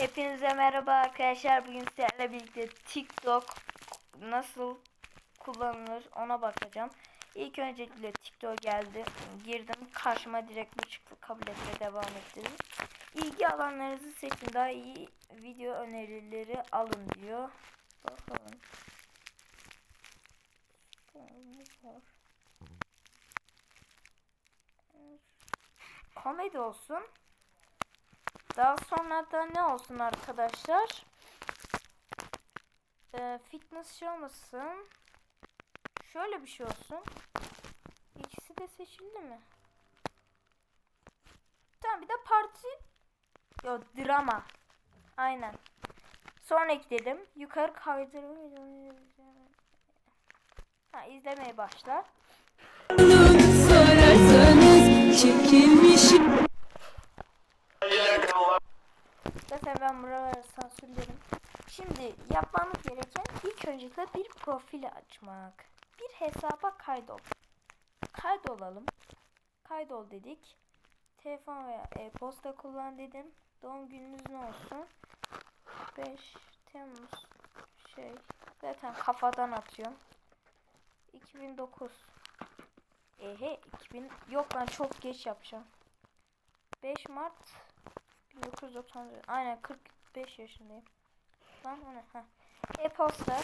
Hepinize merhaba arkadaşlar. Bugün sizlerle birlikte TikTok nasıl kullanılır ona bakacağım. İlk öncelikle TikTok geldi. Girdim. Karşıma direkt bu çıktı. Kabul etmeye devam ettim. İlgi alanlarınızı seçin. Daha iyi video önerileri alın diyor. Bakalım. Komedi olsun. Daha sonra da ne olsun arkadaşlar? Ee, fitness şey olmasın. Şöyle bir şey olsun. İkisi de seçildi mi? Tamam bir de parti. Yo drama. Aynen. Sonraki dedim. Yukarı kaydırma. Ha izlemeye başla. sorarsanız çekilmiş Zaten ben buraları sansürlerim. Şimdi yapmamız gereken ilk öncelikle bir profil açmak. Bir hesaba kaydol. Kaydolalım. Kaydol dedik. Telefon veya e-posta kullan dedim. Doğum gününüz ne olsun? 5 Temmuz şey zaten kafadan atıyorum. 2009 Ehe 2000 yok lan çok geç yapacağım. 5 Mart 1994 aynen 45 yaşındayım. Lan o ne? Heh. E-posta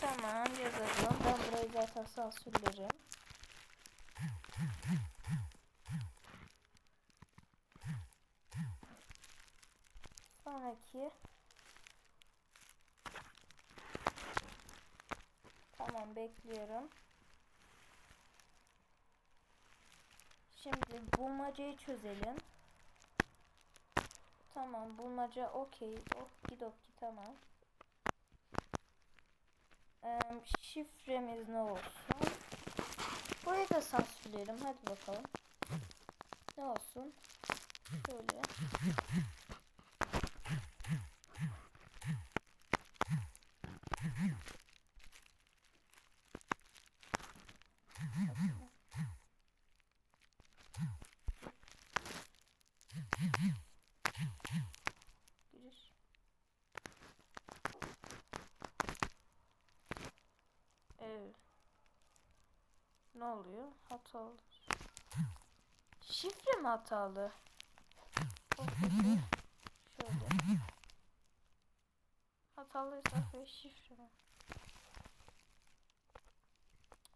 tamam yazalım. Ben burayı zaten sansürlerim. Sonraki Tamam bekliyorum. Şimdi bulmacayı çözelim. Tamam bulmaca okey. Okidoki tamam. Ee, şifremiz ne olsun? Burayı da sansürleyelim. Hadi bakalım. Ne olsun? Şöyle. Giriş. Evet. Ne oluyor? Hatalı. Şifre mi hatalı? Şöyle. Hatalıysa ve şifre?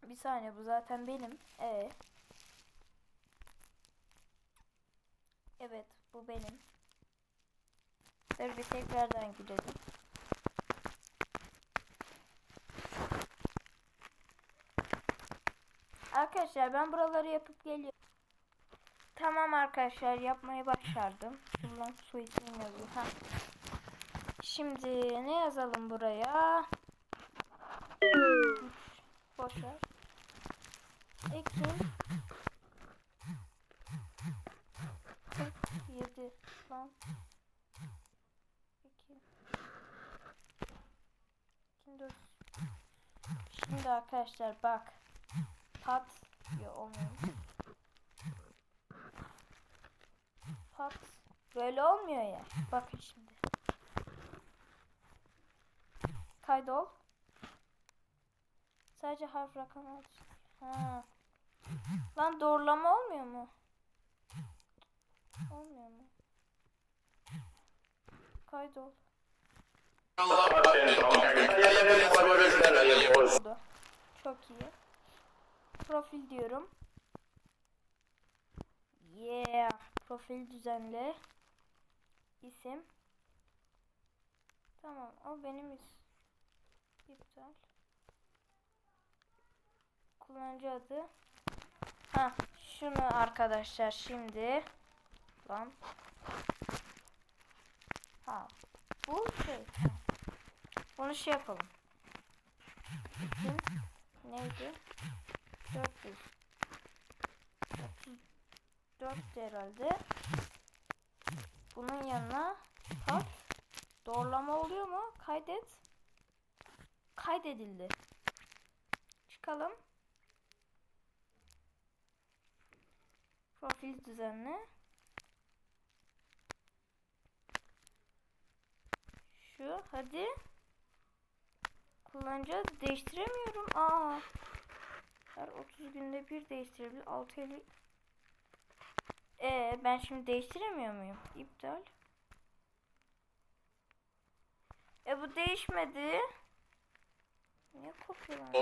Bir saniye bu zaten benim. E. Evet bu benim. Dur tekrardan girelim. Arkadaşlar ben buraları yapıp geliyorum. Tamam arkadaşlar yapmayı başardım. Şuradan su için yazıyor. Ha. Şimdi ne yazalım buraya? Boş ver. Ekim 47 lan Ekim 24 Şimdi arkadaşlar bak Pat Yo olmuyor Pat Böyle olmuyor ya Bakın şimdi Kaydol Sadece harf rakam olsun. Ha. Lan doğrulama olmuyor mu? Olmuyor mu? Kaydol. Çok iyi. Profil diyorum. Yeah. Profil düzenle. İsim. Tamam. O benim is. İptal. Kullanıcı adı. Ha, şunu arkadaşlar şimdi. Lan. Ha. Bu şey. Bunu şey yapalım. İsim neydi? 400. 4 herhalde. Bunun yanına kat. Doğrulama oluyor mu? Kaydet. Kaydedildi. Çıkalım. Profil düzenle. şu. Hadi. Kullanacağız. Değiştiremiyorum. Aa. Her 30 günde bir değiştirebilir. 6 50. Ee, ben şimdi değiştiremiyor muyum? İptal. E bu değişmedi. Niye kopyalandı?